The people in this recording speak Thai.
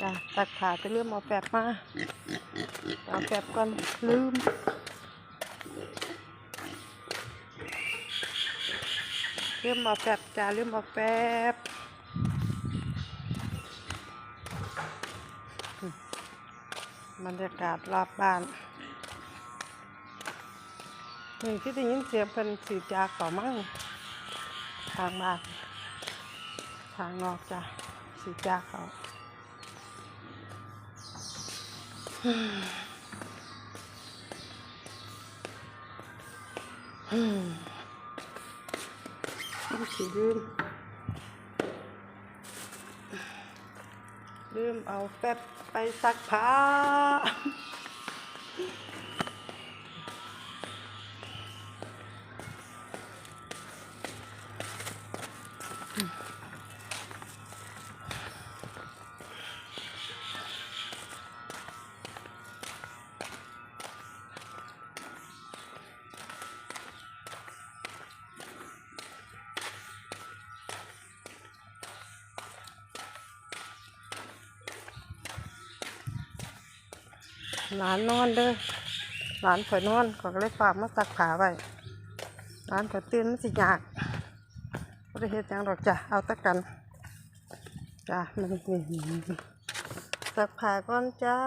จ้ะตักขาจะเริ่มเอาแฟบมา เอาแฟบก่อนลืมเริ่มเอาแฟบจ้าเริ่มเอาแฟบบรรยากาศรอบบ้านนี่ที่ได้ยินเสียงเป็นสีจาเขามั่งทางบ้านทางนอกจ้ะสีจาเขา ต้องสิลืมลืมเอาแป๊บไปซักผ้า หลานนอนเด้อหลานข่อยนอนข่อยก็เลยฝากมาสักผ้าไว้หลานข่อยตื่นมันสิยากบ่ได้เฮ็ดหยังดอกจ้ะเอาแตะกันจ้ะมันสักผ้าก่อนจ้า